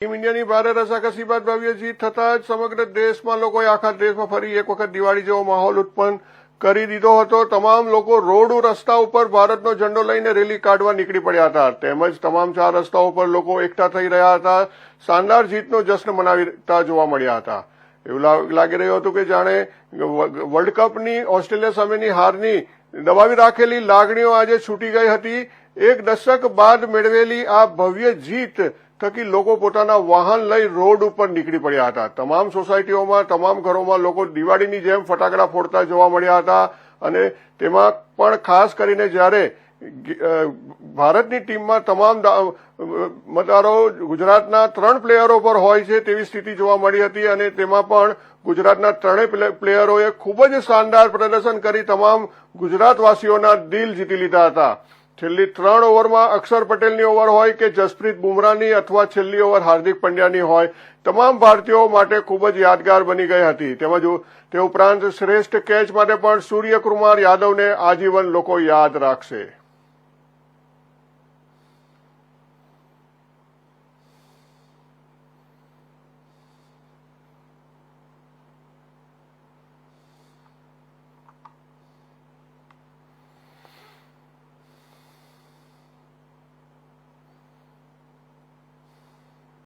Team ઇન્ડિયાની ભારે રસાકસી બાદ ભવ્ય જીત થતા જ સમગ્ર દેશમાં લોકોએ આખા દેશમાં ફરી એક વખત દિવાળી જેવો માહોલ ઉત્પન્ન કરી દીધો હતો. તમામ લોકો રોડ રસ્તા ઉપર ભારતનો ઝંડો લઈને રેલી કાઢવા નીકળી પડ્યા હતા. તેમજ તમામ ચાર રસ્તાઓ પર લોકો એકઠા થઈ રહ્યા હતા. શાનદાર જીતનો જશ્ન મનાવતા જોવા મળ્યા હતા. એવું લાગી રહ્યું હતું કે જાણે વર્લ્ડ કપની ઓસ્ટ્રેલિયા સામેની હારની દબાવી રાખેલી લાગણીઓ આજે છૂટી ગઈ હતી. એક દશક બાદ મેળવેલી આ ભવ્ય જીત થકી લોકો પોતાના વાહન લઈ રોડ ઉપર નીકળી પડ્યા હતા. તમામ સોસાયટીઓમાં, તમામ ઘરોમાં લોકો દિવાળીની જેમ ફટાકડા ફોડતા જોવા મળ્યા હતા અને તેમાં પણ ખાસ કરીને જ્યારે ભારતની ટીમમાં તમામ મતદારો ગુજરાતના ત્રણ પ્લેયરો પર હોય છે તેવી સ્થિતિ જોવા મળી હતી અને તેમાં પણ ગુજરાતના ત્રણેય પ્લેયરોએ ખૂબ જ શાનદાર પ્રદર્શન કરી તમામ ગુજરાતવાસીઓના દિલ જીતી લીધા હતા. છેલ્લી ત્રણ ઓવરમાં અક્ષર પટેલની ઓવર હોય કે જસપ્રીત બુમરાહની અથવા છેલ્લી ઓવર હાર્દિક પંડ્યાની હોય, તમામ ભારતીયો માટે ખૂબ જ યાદગાર બની ગઈ હતી. તેમજ તે ઉપરાંત શ્રેષ્ઠ કેચ માટે પણ સૂર્યકુમાર યાદવને આજીવન લોકો યાદ રાખશે.